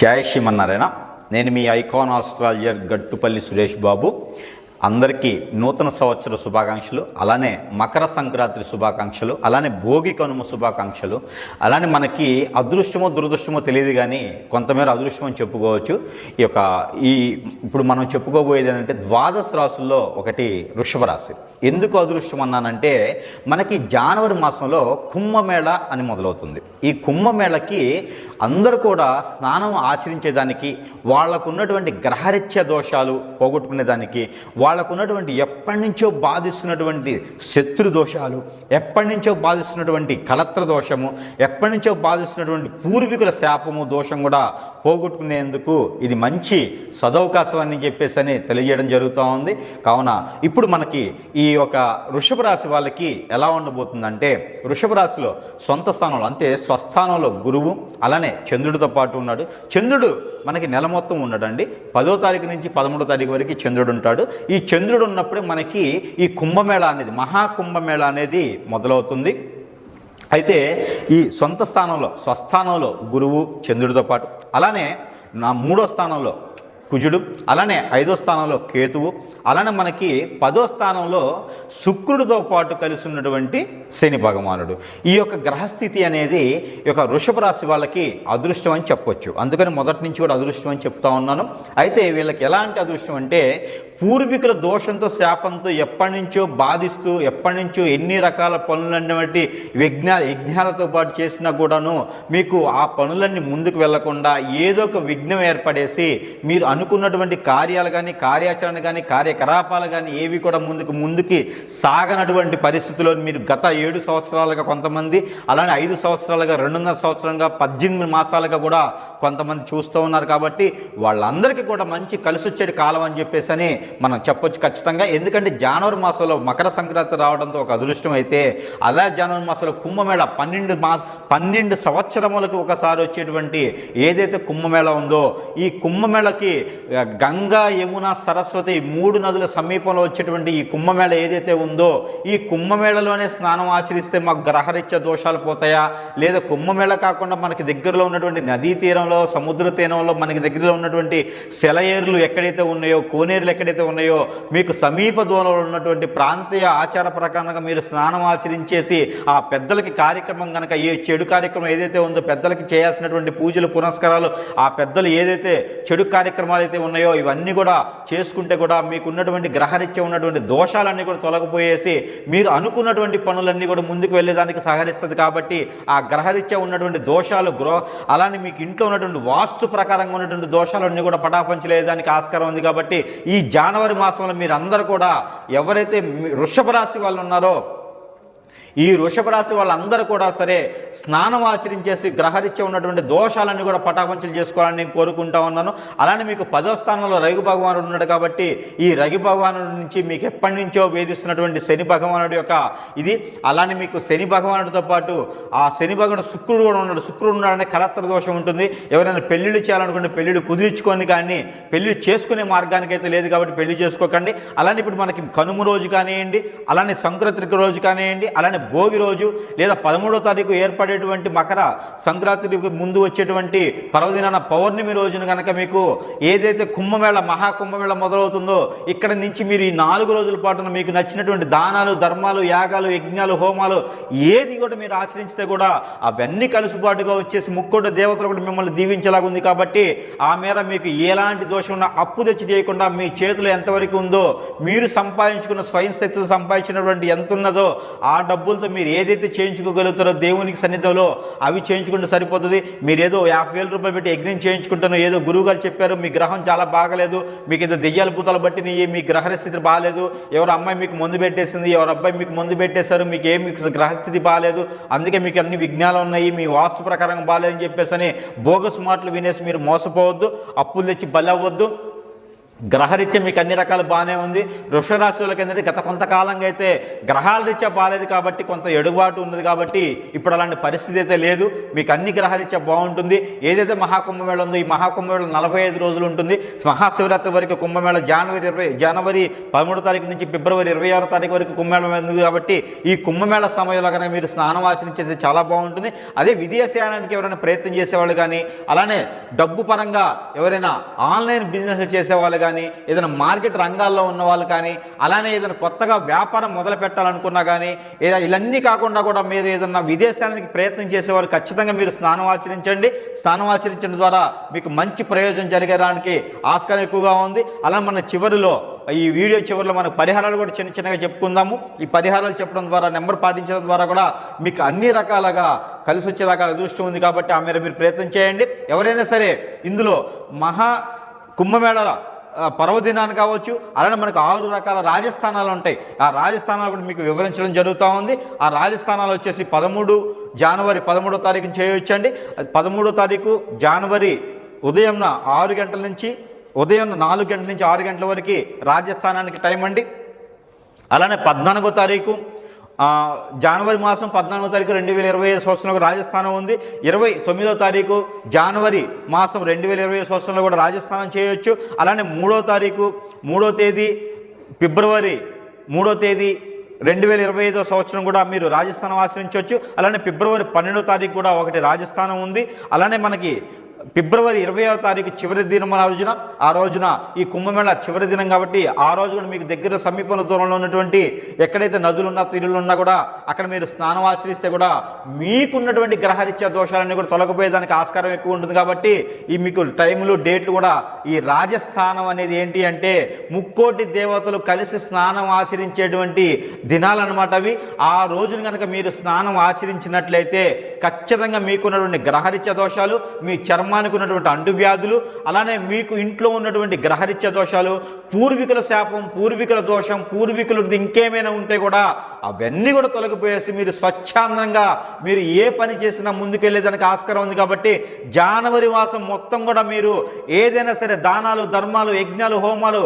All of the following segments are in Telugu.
జయ శ్రీమన్నారాయణ. నేను మీ ఐకాన్ ఆస్ట్రాలజర్ గట్టుపల్లి సురేష్ బాబు. అందరికీ నూతన సంవత్సర శుభాకాంక్షలు అలానే మకర సంక్రాంతి శుభాకాంక్షలు అలానే భోగి కనుమ శుభాకాంక్షలు అలానే మనకి అదృష్టమో దురదృష్టమో తెలియదు కానీ కొంతమేర అదృష్టం అని చెప్పుకోవచ్చు. ఈ యొక్క ఈ ఇప్పుడు మనం చెప్పుకోబోయేది ఏంటంటే ద్వాదశ రాసుల్లో ఒకటి వృషభ రాశి. ఎందుకు అదృష్టం అన్నానంటే మనకి జనవరి మాసంలో కుంభమేళ అని మొదలవుతుంది. ఈ కుంభమేళకి అందరూ కూడా స్నానం ఆచరించేదానికి వాళ్ళకు ఉన్నటువంటి గ్రహరీత్య దోషాలు పోగొట్టుకునేదానికి వాళ్ళకు ఉన్నటువంటి ఎప్పటి నుంచో బాధిస్తున్నటువంటి శత్రు దోషాలు ఎప్పటి నుంచో బాధిస్తున్నటువంటి కలత్ర దోషము ఎప్పటి నుంచో బాధిస్తున్నటువంటి పూర్వీకుల శాపము దోషం కూడా పోగొట్టుకునేందుకు ఇది మంచి సదవకాశం అని చెప్పేసి అని తెలియజేయడం జరుగుతూ ఉంది. కావున ఇప్పుడు మనకి ఈ యొక్క వృషభ రాశి వాళ్ళకి ఎలా ఉండబోతుందంటే వృషభ రాశిలో సొంత స్థానంలో అంటే స్వస్థానంలో గురువు అలానే చంద్రుడితో పాటు ఉన్నాడు. చంద్రుడు మనకి నెల మొత్తం ఉన్నాడండి పదో తారీఖు నుంచి పదమూడో తారీఖు వరకు చంద్రుడు ఉంటాడు. ఈ ఈ చంద్రుడు ఉన్నప్పుడు మనకి ఈ కుంభమేళ అనేది మహాకుంభమేళ అనేది మొదలవుతుంది. అయితే ఈ సొంత స్థానంలో స్వస్థానంలో గురువు చంద్రుడితో పాటు అలానే నా మూడో స్థానంలో కుజుడు అలానే ఐదో స్థానంలో కేతువు అలానే మనకి పదో స్థానంలో శుక్రుడితో పాటు కలిసి ఉన్నటువంటి శని భగవానుడు. ఈ యొక్క గ్రహస్థితి అనేది ఈ యొక్క వృషభ రాశి వాళ్ళకి అదృష్టం అని చెప్పొచ్చు. అందుకని మొదటి నుంచి కూడా అదృష్టం అని చెప్తా ఉన్నాను. అయితే వీళ్ళకి ఎలాంటి అదృష్టం అంటే పూర్వీకుల దోషంతో శాపంతో ఎప్పటి నుంచో బాధిస్తూ ఎప్పటి నుంచో ఎన్ని రకాల పనులన్నటువంటి విజ్ఞా యజ్ఞాలతో పాటు చేసినా కూడాను మీకు ఆ పనులన్నీ ముందుకు వెళ్ళకుండా ఏదో ఒక విఘ్నం ఏర్పడేసి మీరు అనుకున్నటువంటి కార్యాలు కానీ కార్యాచరణ కానీ కార్యకలాపాలు కానీ ఏవి కూడా ముందుకు ముందుకి సాగనటువంటి పరిస్థితుల్లో మీరు గత ఏడు సంవత్సరాలుగా కొంతమంది అలానే ఐదు సంవత్సరాలుగా రెండున్నర సంవత్సరంగా పద్దెనిమిది మాసాలుగా కూడా కొంతమంది చూస్తూ ఉన్నారు కాబట్టి వాళ్ళందరికీ కూడా మంచి కలిసి వచ్చేటి కాలం అని చెప్పేసి అని మనం చెప్పొచ్చు ఖచ్చితంగా. ఎందుకంటే జనవరి మాసంలో మకర సంక్రాంతి రావడంతో ఒక అదృష్టం అయితే అలా జనవరి మాసంలో కుంభమేళ పన్నెండు మాస పన్నెండు సంవత్సరములకు ఒకసారి వచ్చేటువంటి ఏదైతే కుంభమేళ ఉందో ఈ కుంభమేళకి గంగా యమున సరస్వతి మూడు నదుల సమీపంలో వచ్చేటువంటి ఈ కుంభమేళ ఏదైతే ఉందో ఈ కుంభమేళలోనే స్నానం ఆచరిస్తే మాకు గ్రహరీత్య దోషాలు పోతాయా? లేదా కుంభమేళ కాకుండా మనకి దగ్గరలో ఉన్నటువంటి నదీ తీరంలో సముద్ర తీరంలో మనకి దగ్గరలో ఉన్నటువంటి సెలయేరులు ఎక్కడైతే ఉన్నాయో కోనేరులు ఎక్కడైతే ఉన్నాయో మీకు సమీప దూరంలో ఉన్నటువంటి ప్రాంతీయ ఆచార ప్రకారంగా మీరు స్నానం ఆచరించేసి ఆ పెద్దలకి కార్యక్రమం కనుక ఏ చెడు కార్యక్రమం ఏదైతే ఉందో పెద్దలకి చేయాల్సినటువంటి పూజలు పునస్కారాలు ఆ పెద్దలు ఏదైతే చెడు కార్యక్రమాలు అయితే ఉన్నాయో ఇవన్నీ కూడా చేసుకుంటే కూడా మీకు ఉన్నటువంటి గ్రహరీత్య ఉన్నటువంటి దోషాలన్నీ కూడా తొలగిపోయేసి మీరు అనుకున్నటువంటి పనులన్నీ కూడా ముందుకు వెళ్ళేదానికి సహకరిస్తుంది కాబట్టి ఆ గ్రహరీత్య ఉన్నటువంటి దోషాలు గృహ అలానే మీకు ఇంట్లో ఉన్నటువంటి వాస్తు ప్రకారంగా ఉన్నటువంటి దోషాలన్నీ కూడా పటాపంచలేదానికి ఆస్కారం ఉంది కాబట్టి ఈ జనవరి మాసంలో మీరందరూ కూడా ఎవరైతే వృషభ రాశి వాళ్ళు ఉన్నారో ఈ వృషభ రాశి వాళ్ళందరూ కూడా సరే స్నానం ఆచరించేసి గ్రహరీత్యా ఉన్నటువంటి దోషాలన్నీ కూడా పటాపంచలు చేసుకోవాలని నేను కోరుకుంటా ఉన్నాను. అలానే మీకు పదో స్థానంలో రఘు భగవానుడు ఉన్నాడు కాబట్టి ఈ రఘు భగవానుడి నుంచి మీకు ఎప్పటి నుంచో వేధిస్తున్నటువంటి శని భగవానుడి యొక్క ఇది. అలానే మీకు శని భగవానుడితో పాటు ఆ శని భగవానుడు శుక్రుడు కూడా ఉన్నాడు. శుక్రుడు ఉన్నాడనే కలత్ర దోషం ఉంటుంది. ఎవరైనా పెళ్ళిళ్ళు చేయాలనుకుంటే పెళ్ళిళ్ళు కుదిరించుకొని కానీ పెళ్ళి చేసుకునే మార్గానికి అయితే లేదు కాబట్టి పెళ్ళి చేసుకోకండి. అలానే ఇప్పుడు మనకి కనుమ రోజు కానివ్వండి అలానే సంక్రాంతి రోజు కానివ్వండి అలానే భోగి రోజు లేదా పదమూడో తారీఖు ఏర్పడేటువంటి మకర సంక్రాంతికి ముందు వచ్చేటువంటి పర్వదినాన పౌర్ణమి రోజున కనుక మీకు ఏదైతే కుంభమేళ మహాకుంభమేళ మొదలవుతుందో ఇక్కడ నుంచి మీరు ఈ నాలుగు రోజుల పాటున మీకు నచ్చినటువంటి దానాలు ధర్మాలు యాగాలు యజ్ఞాలు హోమాలు ఏది కూడా మీరు ఆచరించితే కూడా అవన్నీ కలుసుబాటుగా వచ్చేసి ముక్కోటి దేవతలు కూడా మిమ్మల్ని దీవించేలాగా ఉంది కాబట్టి ఆ మేర మీకు ఎలాంటి దోషం ఉన్నా అప్పు తెచ్చి చేయకుండా మీ చేతిలో ఎంతవరకు ఉందో మీరు సంపాదించుకున్న స్వయం శక్తితో సంపాదించినటువంటి ఎంత ఉన్నదో ఆ డబ్బు డబ్బులతో మీరు ఏదైతే చేయించుకోగలుగుతారో దేవునికి సన్నిధిలో అవి చేయించుకుంటే సరిపోతుంది. మీరు ఏదో యాభై వేల రూపాయలు పెట్టి యజ్ఞం చేయించుకుంటాను ఏదో గురువు గారు చెప్పారు మీ గ్రహం చాలా బాగలేదు మీకు ఏదో దెయ్యాల భూతాలు బట్టి మీ గ్రహస్థితి బాగాలేదు ఎవరు అమ్మాయి మీకు మందు పెట్టేసింది ఎవరు అబ్బాయి మీకు మందు పెట్టేశారు మీకు ఏం మీకు గ్రహస్థితి బాగాలేదు అందుకే మీకు అన్ని విఘ్నాలు ఉన్నాయి మీ వాస్తు ప్రకారం బాగాలేదని చెప్పేసి అని బోగస్ మాటలు వినేసి మీరు మోసపోవద్దు అప్పులు తెచ్చి బలవ్వద్దు. గ్రహరీత్యా మీకు అన్ని రకాలు బాగానే ఉంది. వృషరాశి వాళ్ళకి ఏంటంటే గత కొంతకాలంగా అయితే గ్రహాల రీత్యా బాగాలేదు కాబట్టి కొంత ఎడుబాటు ఉన్నది కాబట్టి ఇప్పుడు అలాంటి పరిస్థితి అయితే లేదు. మీకు అన్ని గ్రహరీత్యా బాగుంటుంది. ఏదైతే మహాకుంభమేళ ఉందో ఈ మహాకుంభమేళ నలభై ఐదు రోజులు ఉంటుంది. మహాశివరాత్రి వరకు కుంభమేళ జనవరి ఇరవై జనవరి పదమూడో తారీఖు నుంచి ఫిబ్రవరి ఇరవై ఆరో తారీఖు వరకు కుంభమేళ ఉంది కాబట్టి ఈ కుంభమేళ సమయంలో కనుక మీరు స్నానం ఆచరించేది చాలా బాగుంటుంది. అదే విదేశయానానికి ఎవరైనా ప్రయత్నం చేసేవాళ్ళు కానీ అలానే డబ్బు పరంగా ఎవరైనా ఆన్లైన్ బిజినెస్ చేసేవాళ్ళు కానీ కానీ ఏదైనా మార్కెట్ రంగాల్లో ఉన్న వాళ్ళు కానీ అలానే ఏదైనా కొత్తగా వ్యాపారం మొదలు పెట్టాలనుకున్నా కానీ ఏదైనా ఇవన్నీ కాకుండా కూడా మీరు ఏదైనా విదేశానికి ప్రయత్నం చేసేవారు ఖచ్చితంగా మీరు స్నానం ఆచరించండి. స్నానం ఆచరించడం ద్వారా మీకు మంచి ప్రయోజనం జరగడానికి ఆస్కారం ఎక్కువగా ఉంది. అలా మన చివరిలో ఈ వీడియో చివరిలో మనకు పరిహారాలు కూడా చిన్న చిన్నగా చెప్పుకుందాము. ఈ పరిహారాలు చెప్పడం ద్వారా నెంబర్ పాటించడం ద్వారా కూడా మీకు అన్ని రకాలుగా కలిసి వచ్చేదాకా అదృష్టం ఉంది కాబట్టి ఆ మేర మీరు ప్రయత్నం చేయండి. ఎవరైనా సరే ఇందులో మహా కుంభమేళ పర్వదినాన్ని కావచ్చు అలానే మనకు ఆరు రకాల రాజస్థానాలు ఉంటాయి. ఆ రాజస్థానాలు కూడా మీకు వివరించడం జరుగుతూ ఉంది. ఆ రాజస్థానాలు వచ్చేసి పదమూడు జనవరి పదమూడో తారీఖు చేయొచ్చండి. అది పదమూడో తారీఖు జనవరి ఉదయం ఆరు గంటల నుంచి ఉదయం నాలుగు గంటల నుంచి ఆరు గంటల వరకు రాజస్థానానికి టైం అండి. అలానే పద్నాలుగో తారీఖు జనవరి మాసం పద్నాలుగో తారీఖు రెండు వేల ఇరవై ఐదు సంవత్సరంలో రాజస్థానం ఉంది. ఇరవై తొమ్మిదో తారీఖు జనవరి మాసం రెండు వేల ఇరవై ఐదు సంవత్సరంలో కూడా రాజస్థానం చేయొచ్చు. అలానే మూడో తారీఖు మూడో తేదీ ఫిబ్రవరి మూడో తేదీ రెండు వేల ఇరవై ఐదో సంవత్సరం కూడా మీరు రాజస్థానం ఆశ్రయించవచ్చు అలానే ఫిబ్రవరి పన్నెండో తారీఖు కూడా ఒకటి రాజస్థానం ఉంది. అలానే మనకి ఫిబ్రవరి ఇరవైవ తారీఖు చివరి దినం ఆ రోజున ఆ రోజున ఈ కుంభమేళ చివరి దినం కాబట్టి ఆ రోజు కూడా మీకు దగ్గర సమీపంలో దూరంలో ఉన్నటువంటి ఎక్కడైతే నదులు ఉన్నా తీరులు ఉన్నా కూడా అక్కడ మీరు స్నానం ఆచరిస్తే కూడా మీకున్నటువంటి గ్రహరీత్యా దోషాలన్నీ కూడా తొలగిపోయేదానికి ఆస్కారం ఎక్కువ ఉంటుంది కాబట్టి ఈ మీకు టైములు డేట్లు కూడా ఈ రాజస్థానం అనేది ఏంటి అంటే ముక్కోటి దేవతలు కలిసి స్నానం ఆచరించేటువంటి దినాలన్నమాట అవి. ఆ రోజున కనుక మీరు స్నానం ఆచరించినట్లయితే ఖచ్చితంగా మీకున్నటువంటి గ్రహరీత్యా దోషాలు మీ చర్మానికి ఉన్నటువంటి అంటువ్యాధులు అలానే మీకు ఇంట్లో ఉన్నటువంటి గ్రహరిత్య దోషాలు పూర్వీకుల శాపం పూర్వీకుల దోషం పూర్వీకులది ఇంకేమైనా ఉంటే కూడా అవన్నీ కూడా తొలగిపోయేసి మీరు స్వచ్ఛందంగా మీరు ఏ పని చేసినా ముందుకెళ్ళేదానికి ఆస్కారం ఉంది కాబట్టి జనవరి మాసం మొత్తం కూడా మీరు ఏదైనా సరే దానాలు ధర్మాలు యజ్ఞాలు హోమాలు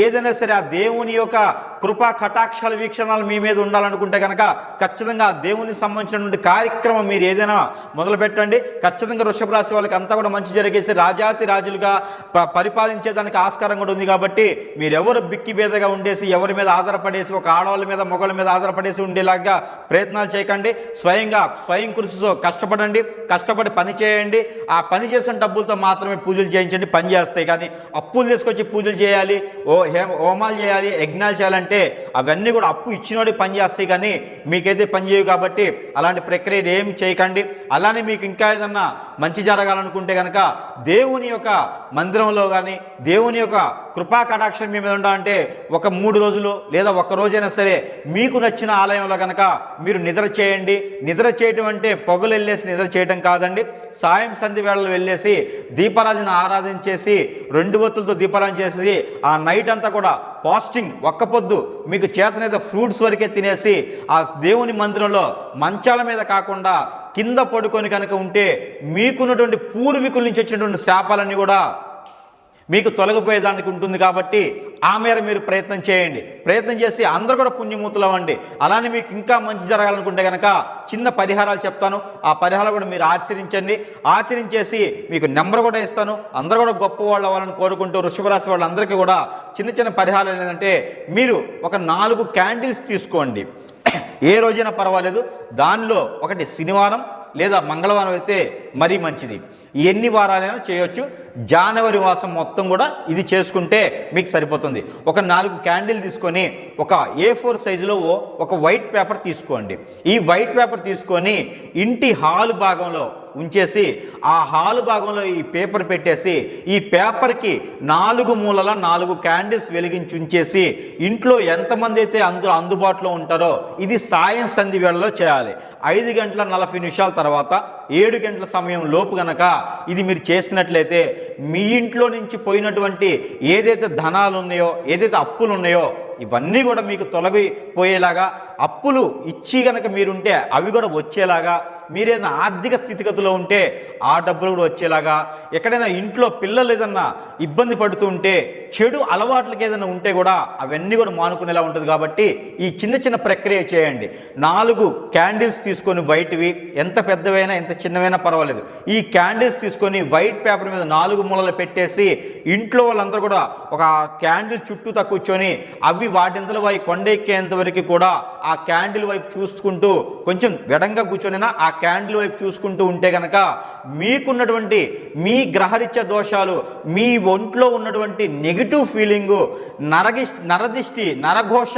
ఏదైనా సరే ఆ దేవుని యొక్క కృపా కటాక్షాల వీక్షణాలు మీ మీద ఉండాలనుకుంటే కనుక ఖచ్చితంగా దేవునికి సంబంధించినటువంటి కార్యక్రమం మీరు ఏదైనా మొదలు పెట్టండి ఖచ్చితంగా వృషభ రాశి వాళ్ళకి అంతా కూడా మంచి జరిగేసి రాజాతి రాజులుగా ప- పరిపాలించేదానికి ఆస్కారం కూడా ఉంది కాబట్టి మీరెవరు బిక్కి బేదగా ఉండేసి ఎవరి మీద ఆధారపడేసి ఒక ఆడవాళ్ళ మీద మొగల మీద ఆధారపడేసి ఉండేలాగా ప్రయత్నాలు చేయకండి. స్వయంగా స్వయం కృషితో కష్టపడండి కష్టపడి పని చేయండి. ఆ పని చేసిన డబ్బులతో మాత్రమే పూజలు చేయించండి పని చేస్తాయి. కానీ అప్పులు తీసుకొచ్చి పూజలు చేయాలి ఓ హేమ హోమాలు చేయాలి యజ్ఞాలు చేయాలంటే అవన్నీ కూడా అప్పు ఇచ్చినోడి పని చేస్తాయి. కానీ మీకైతే పని చేయవు కాబట్టి అలాంటి ప్రక్రియ ఏమి చేయకండి. అలానే మీకు ఇంకా ఏదన్నా మంచి జరగాలనుకుంటే కనుక దేవుని యొక్క మందిరంలో కానీ దేవుని యొక్క కృపా కటాక్షం మీ మీద ఉండాలంటే ఒక మూడు రోజులు లేదా ఒక రోజైనా సరే మీకు నచ్చిన ఆలయంలో కనుక మీరు నిద్ర చేయండి. నిద్ర చేయటం అంటే పొగలు వెళ్ళేసి నిద్ర చేయటం కాదండి. సాయం సంధి వేళలు వెళ్ళేసి దీపారాజన ఆరాధించేసి రెండు ఒత్తులతో దీపారాధన చేసి ఆ నైట్ అంతా కూడా ఫాస్టింగ్ ఒక్క పొద్దు మీకు చేతనైతే ఫ్రూట్స్ వరకే తినేసి ఆ దేవుని మందిరంలో మంచాల మీద కాకుండా కింద పడుకొని కనుక ఉంటే మీకున్నటువంటి పూర్వీకుల నుంచి వచ్చినటువంటి శాపాలన్నీ కూడా మీకు తొలగిపోయేదానికి ఉంటుంది కాబట్టి ఆ మేర మీరు ప్రయత్నం చేయండి. ప్రయత్నం చేసి అందరూ కూడా పుణ్యమూతులు అవ్వండి. అలానే మీకు ఇంకా మంచి జరగాలనుకుంటే కనుక చిన్న పరిహారాలు చెప్తాను. ఆ పరిహారాలు కూడా మీరు ఆచరించండి. ఆచరించేసి మీకు నెంబర్ కూడా ఇస్తాను. అందరూ కూడా గొప్ప వాళ్ళు అవ్వాలని కోరుకుంటూ వృషభరాశి వాళ్ళందరికీ కూడా చిన్న చిన్న పరిహారాలు ఏంటంటే మీరు ఒక నాలుగు క్యాండిల్స్ తీసుకోండి. ఏ రోజైనా పర్వాలేదు. దానిలో ఒకటి శనివారం లేదా మంగళవారం అయితే మరీ మంచిది. ఎన్ని వారాలైనా చేయొచ్చు. జనవరి మాసం మొత్తం కూడా ఇది చేసుకుంటే మీకు సరిపోతుంది. ఒక నాలుగు క్యాండిల్ తీసుకొని ఒక ఏ ఫోర్ సైజులో ఒక వైట్ పేపర్ తీసుకోండి. ఈ వైట్ పేపర్ తీసుకొని ఇంటి హాల్ భాగంలో ఉంచేసి ఆ హాలు భాగంలో ఈ పేపర్ పెట్టేసి ఈ పేపర్కి నాలుగు మూలల నాలుగు క్యాండిల్స్ వెలిగించి ఉంచేసి ఇంట్లో ఎంతమంది అయితే అందులో అందుబాటులో ఉంటారో ఇది సాయం సంధి వేళలో చేయాలి. ఐదు గంటల నలభై నిమిషాల తర్వాత ఏడు గంటల సమయం లోపు గనక ఇది మీరు చేసినట్లయితే మీ ఇంట్లో నుంచి పోయినటువంటి ఏదైతే ధనాలు ఉన్నాయో ఏదైతే అప్పులు ఉన్నాయో ఇవన్నీ కూడా మీకు తొలగిపోయేలాగా అప్పులు ఇచ్చి గనక మీరుంటే అవి కూడా వచ్చేలాగా మీరేదైనా ఆర్థిక స్థితిగతిలో ఉంటే ఆ డబ్బులు కూడా వచ్చేలాగా ఎక్కడైనా ఇంట్లో పిల్లలు ఏదన్నా ఇబ్బంది పడుతూ ఉంటే చెడు అలవాట్లకి ఏదైనా ఉంటే కూడా అవన్నీ కూడా మానుకునేలా ఉంటుంది కాబట్టి ఈ చిన్న చిన్న ప్రక్రియ చేయండి. నాలుగు క్యాండిల్స్ తీసుకొని వైట్వి ఎంత పెద్దవైనా ఎంత చిన్నవైనా పర్వాలేదు. ఈ క్యాండిల్స్ తీసుకొని వైట్ పేపర్ మీద నాలుగు మూలలు పెట్టేసి ఇంట్లో వాళ్ళందరూ కూడా ఒక క్యాండిల్ చుట్టూ కూర్చొని అవి వాటింతలో అవి కొండెక్కేంత వరకు కూడా ఆ క్యాండిల్ వైపు చూసుకుంటూ కొంచెం వెడంగా కూర్చొనినా ఆ క్యాండిల్ వైపు చూసుకుంటూ ఉంటే కనుక మీకున్నటువంటి మీ గ్రహరిత్య దోషాలు మీ ఒంట్లో ఉన్నటువంటి నెగిటివ్ ఫీలింగు నరగిష్ నరదిష్టి నరఘోష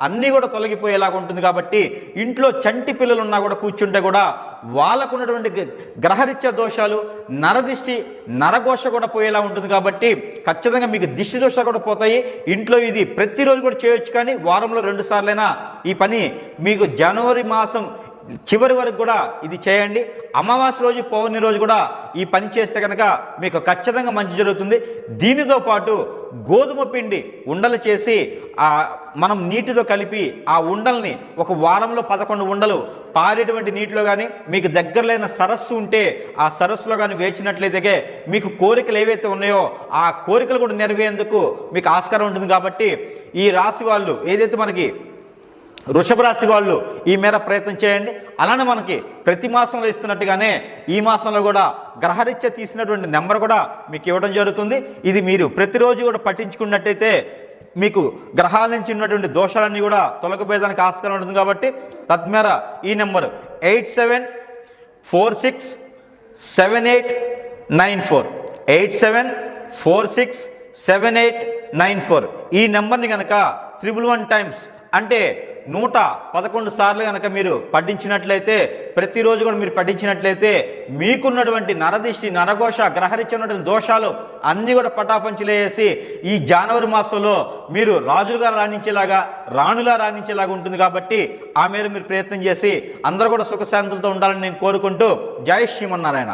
అన్నీ కూడా తొలగిపోయేలాగా ఉంటుంది కాబట్టి ఇంట్లో చంటి పిల్లలు ఉన్నా కూడా కూర్చుంటే కూడా వాళ్ళకు ఉన్నటువంటి గ- గ్రహరిత్య దోషాలు నరదిష్టి నరఘోష కూడా పోయేలా ఉంటుంది కాబట్టి ఖచ్చితంగా మీకు దిష్టి దోషాలు కూడా పోతాయి. ఇంట్లో ఇది ప్రతిరోజు కూడా చేయొచ్చు కానీ వారంలో రెండు సార్లైనా ఈ పని మీకు జనవరి మాసం చివరి వరకు కూడా ఇది చేయండి. అమావాస్య రోజు పౌర్ణమి రోజు కూడా ఈ పని చేస్తే కనుక మీకు ఖచ్చితంగా మంచి జరుగుతుంది. దీనితో పాటు గోధుమ పిండి ఉండలు చేసి మనం నీటితో కలిపి ఆ ఉండల్ని ఒక వారంలో పదకొండు ఉండలు పారేటువంటి నీటిలో కానీ మీకు దగ్గరలైన సరస్సు ఉంటే ఆ సరస్సులో కానీ వేచినట్లయితే మీకు కోరికలు ఏవైతే ఉన్నాయో ఆ కోరికలు కూడా నెరవేరేందుకు మీకు ఆస్కారం ఉంటుంది కాబట్టి ఈ రాశి వాళ్ళు ఏదైతే మనకి వృషభ రాశి వాళ్ళు ఈ మేర ప్రయత్నం చేయండి. అలానే మనకి ప్రతి మాసంలో ఇస్తున్నట్టుగానే ఈ మాసంలో కూడా గ్రహరీత్యా తీసినటువంటి నెంబర్ కూడా మీకు ఇవ్వడం జరుగుతుంది. ఇది మీరు ప్రతిరోజు కూడా పట్టించుకున్నట్టయితే మీకు గ్రహాల నుంచి ఉన్నటువంటి దోషాలన్నీ కూడా తొలగిపోయేదానికి ఆస్కారం ఉంటుంది కాబట్టి తద్మేర ఈ number eight seven four six seven eight nine four. Eight seven four six seven eight nine four. ఈ నెంబర్ని కనుక త్రిబుల్ వన్ టైమ్స్ అంటే నూట పదకొండు సార్లు కనుక మీరు పఠించినట్లయితే ప్రతిరోజు కూడా మీరు పఠించినట్లయితే మీకున్నటువంటి నరదిష్టి నరఘోష గ్రహరిచ్చినటువంటి దోషాలు అన్నీ కూడా పటాపంచలేసి ఈ జనవరి మాసంలో మీరు రాజులుగా రాణించేలాగా రాణులా రాణించేలాగా ఉంటుంది కాబట్టి ఆ మేర మీరు ప్రయత్నం చేసి అందరూ కూడా సుఖశాంతులతో ఉండాలని నేను కోరుకుంటూ జై శ్రీమన్నారాయణ.